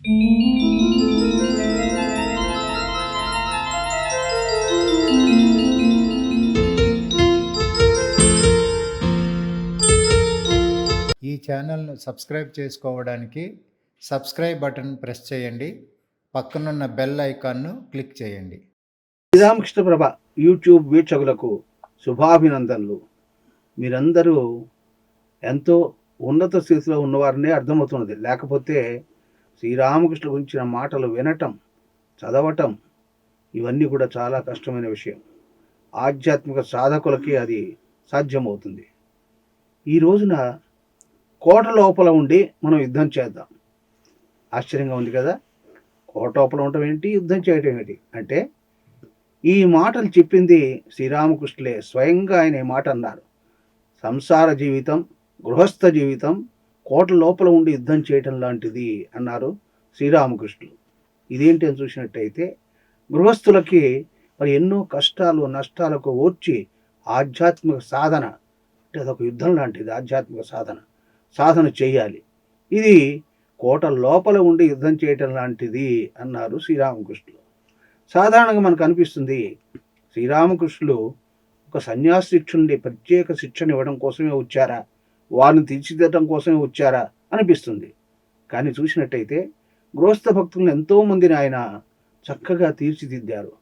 ఈ ఛానల్ను సబ్స్క్రైబ్ చేసుకోవడానికి సబ్స్క్రైబ్ బటన్ ప్రెస్ చేయండి. పక్కనున్న బెల్ ఐకాన్ను క్లిక్ చేయండి. శ్రీరామకృష్ణ ప్రభ యూట్యూబ్ వీక్షకులకు శుభాభినందనలు. మీరందరూ ఎంతో ఉన్నత స్థితిలో ఉన్నవారనే అర్థమవుతున్నది. లేకపోతే శ్రీరామకృష్ణ గురించిన మాటలు వినటం చదవటం ఇవన్నీ కూడా చాలా కష్టమైన విషయం. ఆధ్యాత్మిక సాధకులకి అది సాధ్యమవుతుంది. ఈ రోజున కోట లోపల ఉండి మనం యుద్ధం చేద్దాం. ఆశ్చర్యంగా ఉంది కదా? కోట లోపల ఉండటం ఏంటి? యుద్ధం చేయటం ఏంటి? అంటే ఈ మాటలు చెప్పింది శ్రీరామకృష్ణులే స్వయంగా ఆయన ఈ మాట అన్నారు. సంసార జీవితం గృహస్థ జీవితం కోట లోపల ఉండి యుద్ధం చేయటం లాంటిది అన్నారు శ్రీరామకృష్ణులు. ఇదేంటి అని చూసినట్టయితే గృహస్థులకి మరి ఎన్నో కష్టాలు నష్టాలకు ఓర్చి ఆధ్యాత్మిక సాధన అంటే అదొక యుద్ధం లాంటిది ఆధ్యాత్మిక సాధన సాధన చేయాలి. ఇది కోట లోపల ఉండి యుద్ధం చేయటం లాంటిది అన్నారు శ్రీరామకృష్ణులు. సాధారణంగా మనకు అనిపిస్తుంది శ్రీరామకృష్ణులు ఒక సన్యాసి శిక్షుండి ప్రత్యేక శిక్షణ ఇవ్వడం కోసమే వచ్చారా? వారిని తీర్చిదిద్దడం కోసమే వచ్చారా అనిపిస్తుంది. కానీ చూసినట్టయితే గృహస్థ భక్తులను ఎంతోమందిని ఆయన చక్కగా తీర్చిదిద్దారు.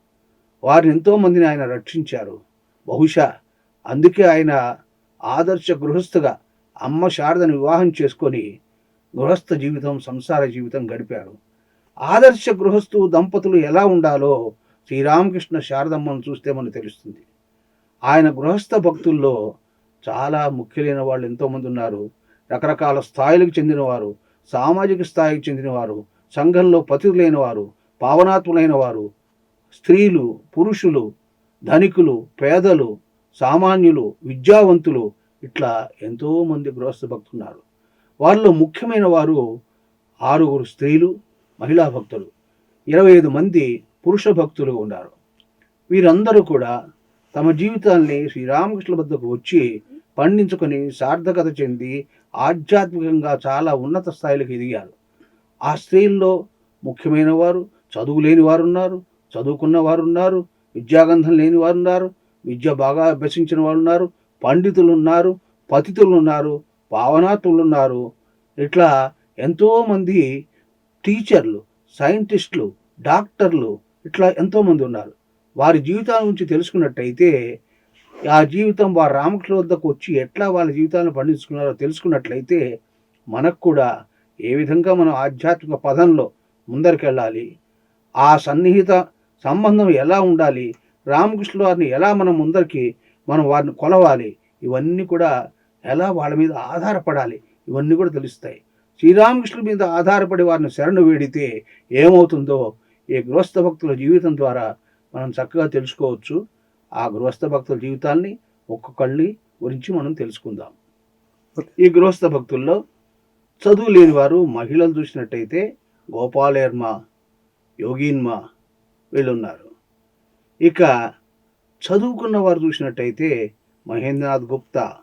వారిని ఎంతోమందిని ఆయన రక్షించారు. బహుశా అందుకే ఆయన ఆదర్శ గృహస్థుగా అమ్మ శారదను వివాహం చేసుకొని గృహస్థ జీవితం సంసార జీవితం గడిపారు. ఆదర్శ గృహస్థు దంపతులు ఎలా ఉండాలో శ్రీరామకృష్ణ శారదమ్మను చూస్తే మనకు తెలుస్తుంది. ఆయన గృహస్థ భక్తుల్లో చాలా ముఖ్యమైన వాళ్ళు ఎంతోమంది ఉన్నారు. రకరకాల స్థాయిలకు చెందినవారు సామాజిక స్థాయికి చెందినవారు సంఘంలో పతితులైన వారు పావనాత్ములైన వారు స్త్రీలు పురుషులు ధనికులు పేదలు సామాన్యులు విద్యావంతులు ఇట్లా ఎంతోమంది గృహస్థ భక్తున్నారు. వారిలో ముఖ్యమైన వారు ఆరుగురు స్త్రీలు మహిళా భక్తులు. ఇరవై ఐదు మంది పురుష భక్తులు ఉన్నారు. వీరందరూ కూడా తమ జీవితాల్ని శ్రీరామకృష్ణ వద్దకు వచ్చి పండించుకొని సార్థకత చెంది ఆధ్యాత్మికంగా చాలా ఉన్నత స్థాయిలకు ఎదిగారు. ఆ స్త్రీల్లో ముఖ్యమైన వారు చదువు లేని వారు ఉన్నారు చదువుకున్న వారు ఉన్నారు విద్యాగంధం లేని వారు ఉన్నారు విద్య బాగా అభ్యసించిన వారు ఉన్నారు పండితులు ఉన్నారు పతితులు ఉన్నారు పావనాతులు ఉన్నారు ఇట్లా ఎంతోమంది టీచర్లు సైంటిస్టులు డాక్టర్లు ఇట్లా ఎంతోమంది ఉన్నారు. వారి జీవితాల గురించి తెలుసుకున్నట్టయితే ఆ జీవితం వారు రామకృష్ణ వద్దకు వచ్చి ఎట్లా వాళ్ళ జీవితాలను పండించుకున్నారో తెలుసుకున్నట్లయితే మనకు కూడా ఏ విధంగా మనం ఆధ్యాత్మిక పదంలో ముందరికెళ్ళాలి ఆ సన్నిహిత సంబంధం ఎలా ఉండాలి రామకృష్ణ వారిని ఎలా మనం ముందరికి మనం వారిని కొలవాలి ఇవన్నీ కూడా ఎలా వాళ్ళ మీద ఆధారపడాలి ఇవన్నీ కూడా తెలుస్తాయి. శ్రీరామకృష్ణుల మీద ఆధారపడి వారిని శరణు వేడితే ఏమవుతుందో ఈ గృహస్థ భక్తుల జీవితం ద్వారా మనం చక్కగా తెలుసుకోవచ్చు. ఆ గృహస్థ భక్తుల జీవితాల్ని ఒక్కొక్కళ్ళని గురించి మనం తెలుసుకుందాం. ఈ గృహస్థ భక్తుల్లో చదువు లేని వారు మహిళలు చూసినట్టయితే గోపాలేర్మ యోగీన్మ వీళ్ళున్నారు. ఇక చదువుకున్న వారు చూసినట్టయితే మహేంద్రనాథ్ గుప్తా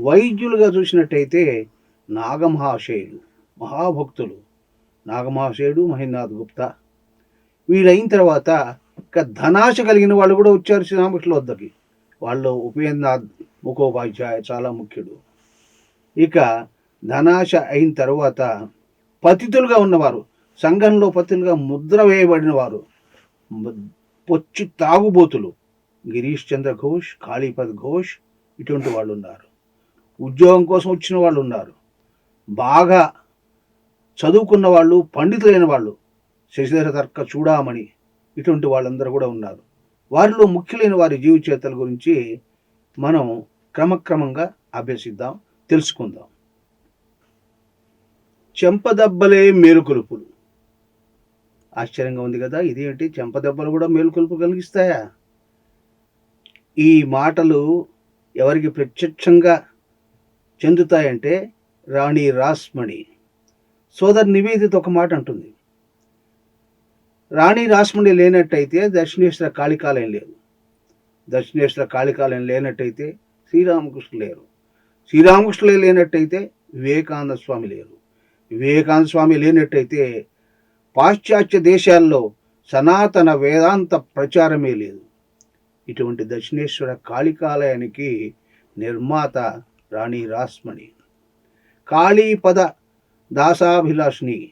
వైద్యులుగా చూసినట్టయితే నాగమహాశయులు మహాభక్తులు నాగమహాశయుడు మహేంద్రనాథ్ గుప్తా. వీళ్ళైన తర్వాత ఇక ధనాశ కలిగిన వాళ్ళు కూడా వచ్చారు శ్రీరామకృష్ణుల వద్దకి. వాళ్ళు ఉపేంద్రనాథ్ ముఖోపాధ్యాయ చాలా ముఖ్యుడు. ఇక ధనాశ అయిన తర్వాత పతితులుగా ఉన్నవారు సంఘంలో పతితులుగా ముద్ర వేయబడిన వారు పొచ్చి తాగుబోతులు గిరీష్ చంద్ర ఘోష్ కాళీపద్ ఘోష్ ఇటువంటి వాళ్ళు ఉన్నారు. ఉద్యోగం కోసం వచ్చిన వాళ్ళు ఉన్నారు. బాగా చదువుకున్న వాళ్ళు పండితులైన వాళ్ళు శశిధర తర్క చూడామణి ఇటువంటి వాళ్ళందరూ కూడా ఉన్నారు. వారిలో ముఖ్యులైన వారి జీవితచేతల గురించి మనం క్రమక్రమంగా అభ్యసిద్దాం తెలుసుకుందాం. చెంపదెబ్బలే మేలుకొలుపులు. ఆశ్చర్యంగా ఉంది కదా ఇదేంటి? చెంపదెబ్బలు కూడా మేలుకొలుపు కలిగిస్తాయా? ఈ మాటలు ఎవరికి ప్రత్యక్షంగా చెందుతాయంటే రాణి రాస్మణి. సోదర్ నివేదిత ఒక మాట అంటుంది. రాణి రాస్మణి లేనట్టయితే దక్షిణేశ్వర కాళికాలయం లేదు. దక్షిణేశ్వర కాళికాలయం లేనట్టయితే శ్రీరామకృష్ణ లేరు. శ్రీరామకృష్ణులే లేనట్టయితే వివేకానంద స్వామి లేరు. వివేకానంద స్వామి లేనట్టయితే పాశ్చాత్య దేశాల్లో సనాతన వేదాంత ప్రచారమే లేదు. ఇటువంటి దక్షిణేశ్వర కాళికాలయానికి నిర్మాత రాణి రాస్మణి కాళీపద దాసాభిలాషిని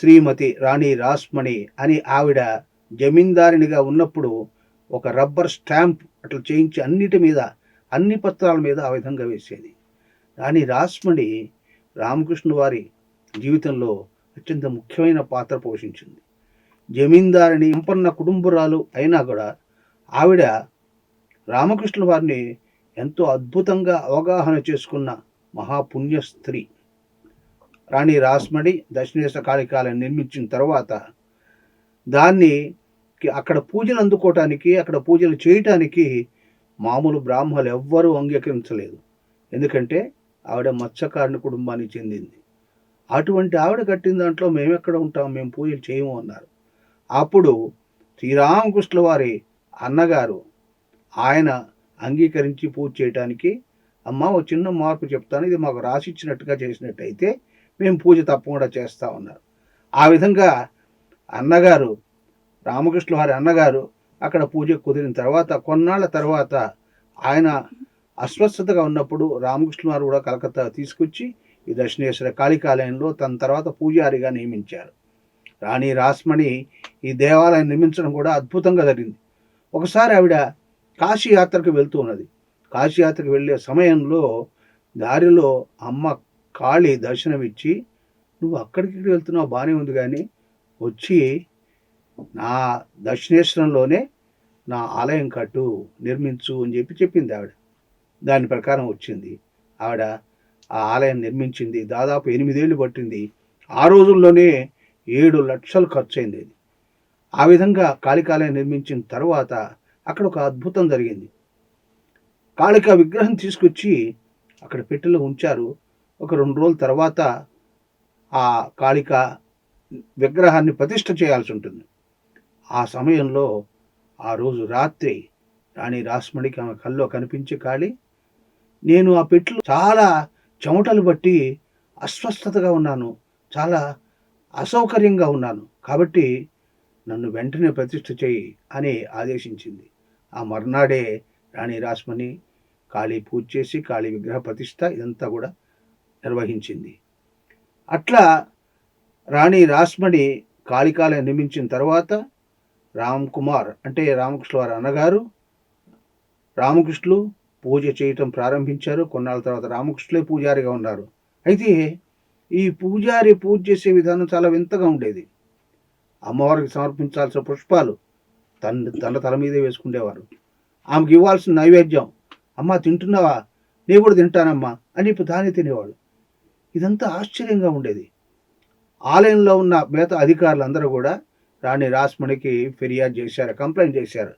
శ్రీమతి రాణి రాస్మణి అని ఆవిడ జమీందారినిగా ఉన్నప్పుడు ఒక రబ్బర్ స్టాంప్ అట్లా చేయించి అన్నిటి మీద అన్ని పత్రాల మీద ఆ విధంగా వేసేది. రాణి రాస్మణి రామకృష్ణ వారి జీవితంలో అత్యంత ముఖ్యమైన పాత్ర పోషించింది. జమీందారిని సంపన్న కుటుంబరాలు అయినా కూడా ఆవిడ రామకృష్ణ వారిని ఎంతో అద్భుతంగా అవగాహన చేసుకున్న మహాపుణ్య స్త్రీ. రాణి రాస్మణి దక్షిణేశ్వర కాళికాలను నిర్మించిన తర్వాత దాన్ని అక్కడ పూజలు అందుకోవటానికి అక్కడ పూజలు చేయటానికి మామూలు బ్రాహ్మలు ఎవ్వరూ అంగీకరించలేదు. ఎందుకంటే ఆవిడ మత్స్యకారుని కుటుంబానికి చెందింది. అటువంటి ఆవిడ కట్టిన దాంట్లో మేము ఎక్కడ ఉంటాం మేము పూజలు చేయము అన్నారు. అప్పుడు శ్రీరామకృష్ణ వారి అన్నగారు ఆయన అంగీకరించి పూజ చేయటానికి అమ్మ ఒక చిన్న మార్పు చెప్తాను ఇది మాకు రాసిచ్చినట్టుగా చేసినట్టయితే మేము పూజ తప్పకుండా చేస్తూ ఉన్నారు. ఆ విధంగా అన్నగారు రామకృష్ణ వారి అన్నగారు అక్కడ పూజ కుదిరిన తర్వాత కొన్నాళ్ళ తర్వాత ఆయన అస్వస్థతగా ఉన్నప్పుడు రామకృష్ణ వారు కూడా కలకత్తా తీసుకొచ్చి ఈ దక్షిణేశ్వర కాళికాలయంలో తన తర్వాత పూజారిగా నియమించారు. రాణి రాస్మణి ఈ దేవాలయం నిర్మించడం కూడా అద్భుతంగా జరిగింది. ఒకసారి ఆవిడ కాశీ యాత్రకు వెళ్తూ ఉన్నది. కాశీయాత్రకు వెళ్ళే సమయంలో దారిలో అమ్మ కాళి దర్శనమిచ్చి నువ్వు అక్కడికి వెళ్తున్నావు బాగానే ఉంది కానీ వచ్చి నా దక్షిణేశ్వరంలోనే నా ఆలయం కట్టు నిర్మించు అని చెప్పి చెప్పింది ఆవిడ. దాని ప్రకారం వచ్చింది. ఆవిడ ఆ ఆలయం నిర్మించింది. దాదాపు ఎనిమిదేళ్ళు పట్టింది. ఆ రోజుల్లోనే ఏడు లక్షలు ఖర్చు అయింది అది. ఆ విధంగా కాళికాలయం నిర్మించిన తర్వాత అక్కడ ఒక అద్భుతం జరిగింది. కాళిక విగ్రహం తీసుకొచ్చి అక్కడ పెట్టెలో ఉంచారు. ఒక రెండు రోజుల తర్వాత ఆ కాళిక విగ్రహాన్ని ప్రతిష్ఠ చేయాల్సి ఉంటుంది. ఆ సమయంలో ఆ రోజు రాత్రి రాణి రాస్మణికి ఆమె కల్లో కనిపించే కాళి. నేను ఆ పెట్లు చాలా చెమటలు బట్టి అస్వస్థతగా ఉన్నాను. చాలా అసౌకర్యంగా ఉన్నాను. కాబట్టి నన్ను వెంటనే ప్రతిష్ఠ చేయి అని ఆదేశించింది. ఆ మర్నాడే రాణి రాస్మణి కాళీ పూజ చేసి కాళీ విగ్రహ ప్రతిష్ఠ ఇదంతా కూడా నిర్వహించింది. అట్లా రాణి రాస్మణి కాళికాలయం నిర్మించిన తర్వాత రామ్ కుమార్ అంటే రామకృష్ణ వారి అన్నగారు రామకృష్ణులు పూజ చేయటం ప్రారంభించారు. కొన్నాళ్ళ తర్వాత రామకృష్ణులే పూజారిగా ఉన్నారు. అయితే ఈ పూజారి పూజ చేసే విధానం చాలా వింతగా ఉండేది. అమ్మవారికి సమర్పించాల్సిన పుష్పాలు తన తన తల మీదే వేసుకునేవారు ఆమెకి ఇవ్వాల్సిన నైవేద్యం అమ్మ తింటున్నావా? నేను కూడా తింటానమ్మా అని ఇప్పుడు దాన్ని తినేవాడు. ఇదంతా ఆశ్చర్యంగా ఉండేది. ఆలయంలో ఉన్న మిగతా అధికారులందరూ కూడా రాణి రాస్మణికి ఫిర్యాదు చేశారు కంప్లైంట్ చేశారు.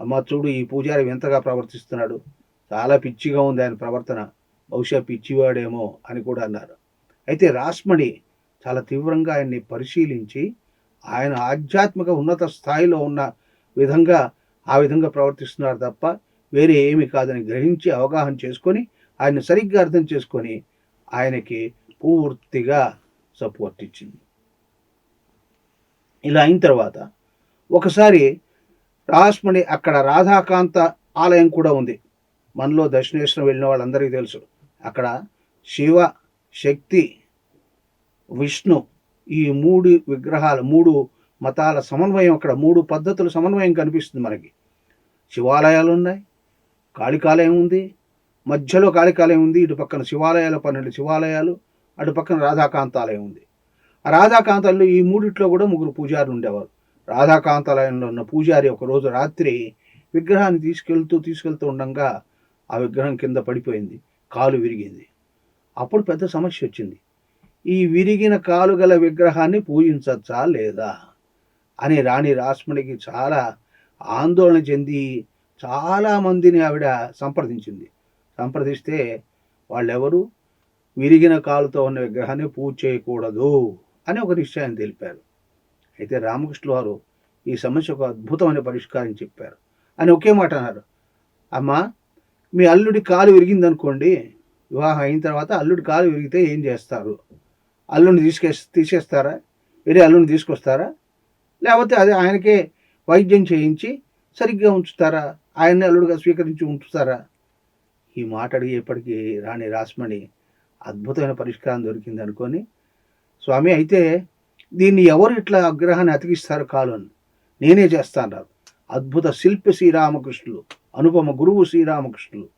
అమ్మ చూడు ఈ పూజారి వింతగా ప్రవర్తిస్తున్నాడు. చాలా పిచ్చిగా ఉంది ఆయన ప్రవర్తన. బహుశా పిచ్చివాడేమో అని కూడా అన్నారు. అయితే రాస్మణి చాలా తీవ్రంగా ఆయన్ని పరిశీలించి ఆయన ఆధ్యాత్మిక ఉన్నత స్థాయిలో ఉన్న విధంగా ఆ విధంగా ప్రవర్తిస్తున్నారు తప్ప వేరే ఏమి కాదని గ్రహించి అవగాహన చేసుకొని ఆయన సరిగ్గా అర్థం చేసుకొని ఆయనకి పూర్తిగా సపోర్ట్ ఇచ్చింది. ఇలా అయిన తర్వాత ఒకసారి రాస్మణి అక్కడ రాధాకాంత ఆలయం కూడా ఉంది. మనలో దక్షిణేశ్వరం వెళ్ళిన వాళ్ళందరికీ తెలుసు. అక్కడ శివ శక్తి విష్ణు ఈ మూడు విగ్రహాలు మూడు మతాల సమన్వయం అక్కడ మూడు పద్ధతుల సమన్వయం కనిపిస్తుంది మనకి. శివాలయాలు ఉన్నాయి కాళికాలయం ఉంది మధ్యలో కాళికాలయం ఉంది ఇటు పక్కన శివాలయాలు పన్నెండు శివాలయాలు అటు పక్కన రాధాకాంతాలయం ఉంది. ఆ రాధాకాంతాల్లో ఈ మూడిట్లో కూడా ముగ్గురు పూజారులు ఉండేవారు. రాధాకాంతాలయంలో ఉన్న పూజారి ఒకరోజు రాత్రి విగ్రహాన్ని తీసుకెళ్తూ తీసుకెళ్తూ ఉండగా ఆ విగ్రహం కింద పడిపోయింది కాలు విరిగింది. అప్పుడు పెద్ద సమస్య వచ్చింది. ఈ విరిగిన కాలు గల విగ్రహాన్ని పూజించచ్చా లేదా అని రాణి రాస్మణికి చాలా ఆందోళన చెంది చాలా మందిని ఆవిడ సంప్రదించింది. సంప్రదిస్తే వాళ్ళెవరు విరిగిన కాలుతో ఉన్న విగ్రహాన్ని పూజ చేయకూడదు అని ఒక నిశ్చయాన్ని తెలిపారు. అయితే రామకృష్ణ వారు ఈ సమస్యకు అద్భుతమైన పరిష్కారం చెప్పారు. అని ఒకే మాట అన్నారు. అమ్మా మీ అల్లుడి కాలు విరిగిందనుకోండి వివాహం అయిన తర్వాత అల్లుడి కాలు విరిగితే ఏం చేస్తారు? అల్లుని తీసుకే తీసేస్తారా? వేరే అల్లుని తీసుకొస్తారా? లేకపోతే అదే ఆయనకే వైద్యం చేయించి సరిగ్గా ఉంచుతారా? ఆయన్ని అల్లుడిగా స్వీకరించి ఉంచుతారా? ఈ మాట అడిగేప్పటికీ రాణి రాస్మణి అద్భుతమైన పరిష్కారం దొరికింది అనుకొని స్వామి అయితే దీన్ని ఎవరు ఇట్లా అగ్రహాన్ని అతికిస్తారు కాలు అని? నేనే చేస్తాను అద్భుత శిల్పి శ్రీరామకృష్ణులు అనుపమ గురువు శ్రీరామకృష్ణులు.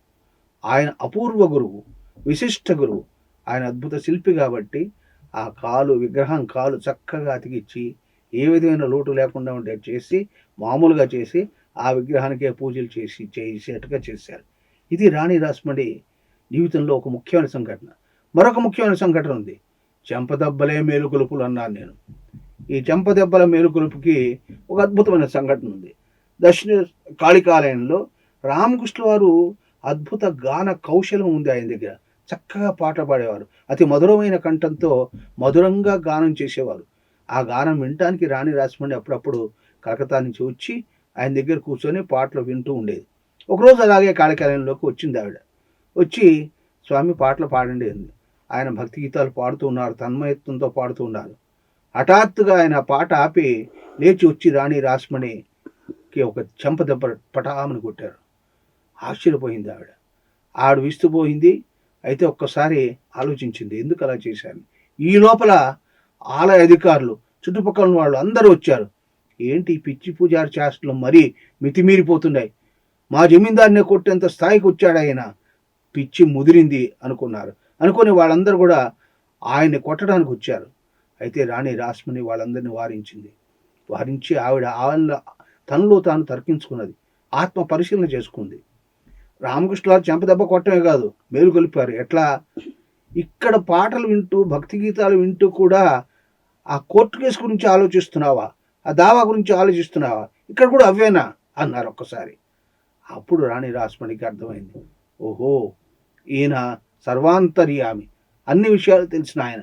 ఆయన అపూర్వ గురువు విశిష్ట గురువు. ఆయన అద్భుత శిల్పి కాబట్టి ఆ కాలు విగ్రహం కాలు చక్కగా అతికిచ్చి ఏ విధమైన లోటు లేకుండా ఉండే చేసి మామూలుగా చేసి ఆ విగ్రహానికే పూజలు చేసి చేసేట్టుగా చేశారు. ఇది రాణి రాస్మణి జీవితంలో ఒక ముఖ్యమైన సంఘటన. మరొక ముఖ్యమైన సంఘటన ఉంది. చెంపదెబ్బలే మేలుకొలుపులు అన్నాను నేను. ఈ చెంపదెబ్బల మేలుకొలుపుకి ఒక అద్భుతమైన సంఘటన ఉంది. దక్షిణ కాళికాలయంలో రామకృష్ణ వారు అద్భుత గాన కౌశలం ఉంది ఆయన దగ్గర. చక్కగా పాట పాడేవారు. అతి మధురమైన కంఠంతో మధురంగా గానం చేసేవారు. ఆ గానం వినటానికి రాణి రాజమండ్రి అప్పుడప్పుడు కలకత్తా నుంచి వచ్చి ఆయన దగ్గర కూర్చొని పాటలు వింటూ ఉండేది. ఒకరోజు అలాగే కాళికాలయంలోకి వచ్చింది ఆవిడ. వచ్చి స్వామి పాటలు పాడండి అంది. ఆయన భక్తి గీతాలు పాడుతూ ఉన్నారు తన్మయత్వంతో పాడుతూ ఉన్నారు. హఠాత్తుగా ఆయన పాట ఆపి లేచి వచ్చి రాణి రాస్మణికి ఒక చెంప దెబ్బ పటామని కొట్టారు. ఆశ్చర్యపోయింది ఆవిడ. ఆవిడ విస్తుపోయింది అయితే ఒక్కసారి ఆలోచించింది ఎందుకు అలా చేశాను? ఈ లోపల ఆలయ అధికారులు చుట్టుపక్కల ఉన్న వాళ్ళు అందరూ వచ్చారు. ఏంటి ఈ పిచ్చి పూజారి చేష్టలు మరీ మితిమీరిపోతున్నాయి? మా జమీందారినే కొట్టేంత స్థాయికి వచ్చాడు ఆయన. పిచ్చి ముదిరింది అనుకున్నారు. అనుకుని వాళ్ళందరూ కూడా ఆయన్ని కొట్టడానికి వచ్చారు. అయితే రాణి రాస్మిని వాళ్ళందరినీ వారించింది. వారించి ఆవిడ ఆవిడ తనలో తాను తర్కించుకున్నది. ఆత్మ పరిశీలన చేసుకుంది. రామకృష్ణరావు చెంపదెబ్బ కొట్టమే కాదు మేలు కలిపారు. ఎట్లా? ఇక్కడ పాటలు వింటూ భక్తి గీతాలు వింటూ కూడా ఆ కోర్టు కేసు గురించి ఆలోచిస్తున్నావా? ఆ దావా గురించి ఆలోచిస్తున్నావా? ఇక్కడ కూడా అవేనా అన్నారు ఒక్కసారి. అప్పుడు రాణి రాస్మణికి అర్థమైంది. ఓహో ఈయన సర్వాంతర్యామి. అన్ని విషయాలు తెలిసిన ఆయన.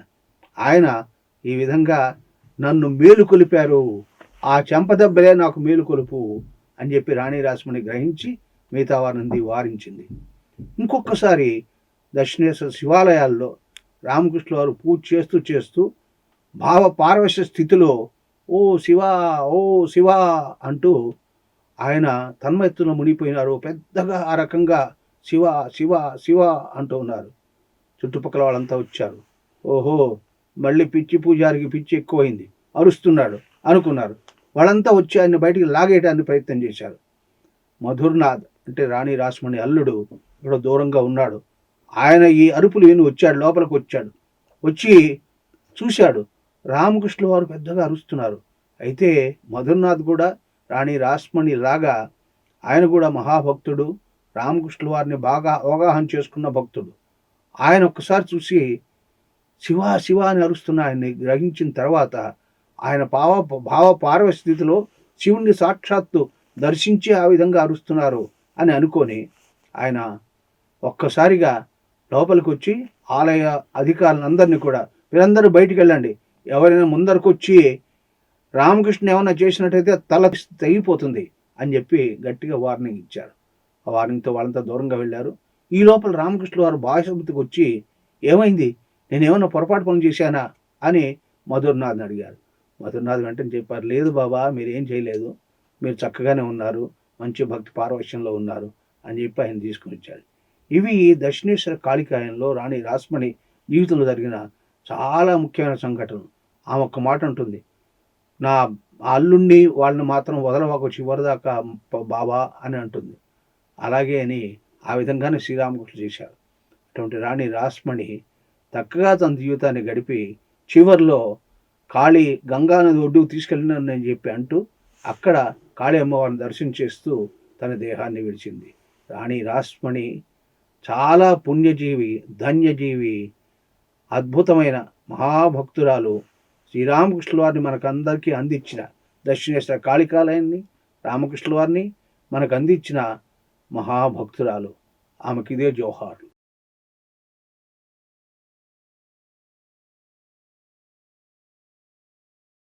ఆయన ఈ విధంగా నన్ను మేలు కొలిపారు. ఆ చెంపదెబ్బలే నాకు మేలు కొలుపు అని చెప్పి రాణి రాసుమణి గ్రహించి మిగతా వారిని వారించింది. ఇంకొకసారి దక్షిణేశ్వర శివాలయాల్లో రామకృష్ణ వారు పూజ చేస్తూ చేస్తూ భావ పారవశ్య స్థితిలో ఓ శివ ఓ శివ అంటూ ఆయన తన్మయత్తులో మునిగిపోయినారు. పెద్దగా ఆ రకంగా శివ శివ శివ అంటూ ఉన్నారు. చుట్టుపక్కల వాళ్ళంతా వచ్చారు. ఓహో మళ్ళీ పిచ్చి పూజారికి పిచ్చి ఎక్కువైంది. అరుస్తున్నాడు అనుకున్నారు. వాళ్ళంతా వచ్చి ఆయన బయటికి లాగేయడానికి ప్రయత్నం చేశారు. మధుర్నాథ్ అంటే రాణి రాసుమణి అల్లుడు ఇక్కడ దూరంగా ఉన్నాడు. ఆయన ఈ అరుపులు విని వచ్చాడు లోపలికి వచ్చాడు. వచ్చి చూశాడు. రామకృష్ణ వారు పెద్దగా అరుస్తున్నారు. అయితే మధుర్నాథ్ కూడా రాణి రాస్మణి రాగా ఆయన కూడా మహాభక్తుడు. రామకృష్ణుల వారిని బాగా అవగాహన చేసుకున్న భక్తుడు. ఆయన ఒక్కసారి చూసి శివ శివ అని అరుస్తున్న ఆయన్ని గ్రహించిన తర్వాత ఆయన భావ భావ పార్వ స్థితిలో శివుణ్ణి సాక్షాత్తు దర్శించి ఆ విధంగా అరుస్తున్నారు అని అనుకొని ఆయన ఒక్కసారిగా లోపలికి వచ్చి ఆలయ అధికారులందరినీ కూడా మీరందరూ బయటికి వెళ్ళండి. ఎవరైనా ముందరకు వచ్చి రామకృష్ణ ఏమైనా చేసినట్టయితే తల తెగిపోతుంది అని చెప్పి గట్టిగా వార్నింగ్ ఇచ్చారు ఆ వార్నింగ్తో వాళ్ళంతా దూరంగా వెళ్ళారు. ఈ లోపల రామకృష్ణ వారు భాషపతికి వచ్చి ఏమైంది? నేనేమన్నా పొరపాటు పనులు చేశానా? అని మధుర్నాథ్ని అడిగారు. మధుర్నాథ్ వెంటనే చెప్పారు లేదు బాబా మీరేం చేయలేదు. మీరు చక్కగానే ఉన్నారు. మంచి భక్తి పారవశ్యంలో ఉన్నారు అని చెప్పి ఆయన తీసుకుని వచ్చారు ఇవి దక్షిణేశ్వర కాళికాయంలో రాణి రాస్మణి జీవితంలో జరిగిన చాలా ముఖ్యమైన సంఘటనలు. ఆమె ఒక్క మాట ఉంటుంది నా అల్లుణ్ణి వాళ్ళని మాత్రం వదలవాకు చివరిదాకా దాకా బాబా అని అంటుంది. అలాగే అని ఆ విధంగానే శ్రీరామకృష్ణ చేశారు అటువంటి రాణి రాస్మణి చక్కగా తన జీవితాన్ని గడిపి చివర్లో కాళీ గంగానది ఒడ్డుకు తీసుకెళ్ళినని చెప్పి అంటూ అక్కడ కాళీ అమ్మవారిని దర్శనం చేస్తూ తన దేహాన్ని విడిచింది. రాణి రాస్మణి చాలా పుణ్యజీవి ధన్యజీవి అద్భుతమైన మహాభక్తురాలు. శ్రీరామకృష్ణుల వారిని మనకందరికీ అందించిన దక్షిణేశ్వర కాళికాలయాన్ని రామకృష్ణుల వారిని మనకు అందించిన మహాభక్తురాలు. ఆమెకిదే జోహార్.